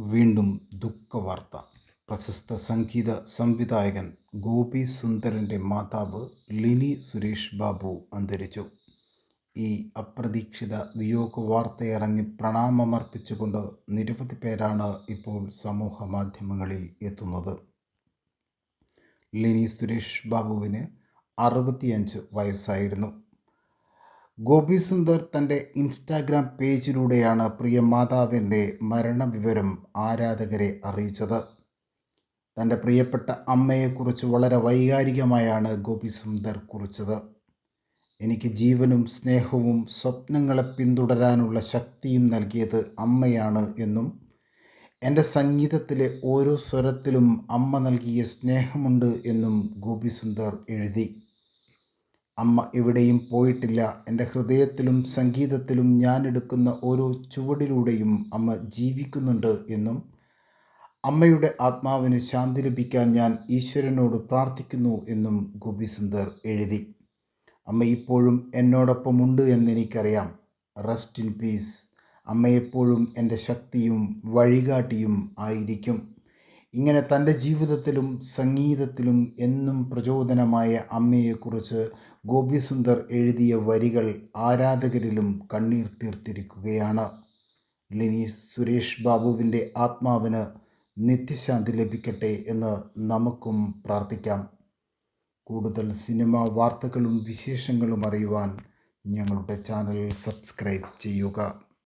വീണ്ടും ദുഃഖവാർത്ത. പ്രശസ്ത സംഗീത സംവിധായകൻ ഗോപി സുന്ദറിന്റെ മാതാവ് ലിനി സുരേഷ് ബാബു അന്തരിച്ചു. ഈ അപ്രതീക്ഷിത വിയോഗ വാർത്തയറിഞ്ഞ് പ്രണാമമർപ്പിച്ചുകൊണ്ട് നിരവധി പേരാണ് ഇപ്പോൾ സമൂഹ മാധ്യമങ്ങളിൽ എത്തുന്നത്. ലിനി സുരേഷ് ബാബുവിന് അറുപത്തിയഞ്ച് വയസ്സായിരുന്നു. ഗോപി സുന്ദർ തന്റെ ഇൻസ്റ്റാഗ്രാം പേജിലൂടെയാണ് പ്രിയ മാതാവിന്റെ മരണവിവരം ആരാധകരെ അറിയിച്ചത്. തന്റെ പ്രിയപ്പെട്ട അമ്മയെക്കുറിച്ച് വളരെ വൈകാരികമായാണ് ഗോപി സുന്ദർ കുറിച്ചത്. എനിക്ക് ജീവനും സ്നേഹവും സ്വപ്നങ്ങളെ പിന്തുടരാനുള്ള ശക്തിയും നൽകിയത് അമ്മയാണ് എന്നും എന്റെ സംഗീതത്തിലെ ഓരോ സ്വരത്തിലും അമ്മ നൽകിയ സ്നേഹമുണ്ട് എന്നും ഗോപി സുന്ദർ എഴുതി. അമ്മ എവിടെയും പോയിട്ടില്ല. എന്റെ ഹൃദയത്തിലും സംഗീതത്തിലും ഞാൻ എടുക്കുന്ന ഓരോ ചുവടിലൂടെയും അമ്മ ജീവിക്കുന്നുണ്ട് എന്നും അമ്മയുടെ ആത്മാവിന് ശാന്തി ലഭിക്കാൻ ഞാൻ ഈശ്വരനോട് പ്രാർത്ഥിക്കുന്നു എന്നും ഗോപി സുന്ദർ എഴുതി. അമ്മ ഇപ്പോഴും എന്നോടൊപ്പമുണ്ട് എന്നെനിക്കറിയാം. Rest in peace. അമ്മ എപ്പോഴും എന്റെ ശക്തിയും വഴികാട്ടിയും ആയിരിക്കും. ഇങ്ങനെ തന്റെ ജീവിതത്തിലും സംഗീതത്തിലും എന്നും പ്രചോദനമായ അമ്മയെക്കുറിച്ച് ഗോപിസുന്ദർ എഴുതിയ വരികൾ ആരാധകരിലും കണ്ണീർ തീർത്തിരിക്കുകയാണ്. ലിനി സുരേഷ് ബാബുവിന്റെ ആത്മാവിന് നിത്യശാന്തി ലഭിക്കട്ടെ എന്ന് നമുക്കും പ്രാർത്ഥിക്കാം. കൂടുതൽ സിനിമ വാർത്തകളും വിശേഷങ്ങളും അറിയുവാൻ ഞങ്ങളുടെ ചാനൽ സബ്സ്ക്രൈബ് ചെയ്യുക.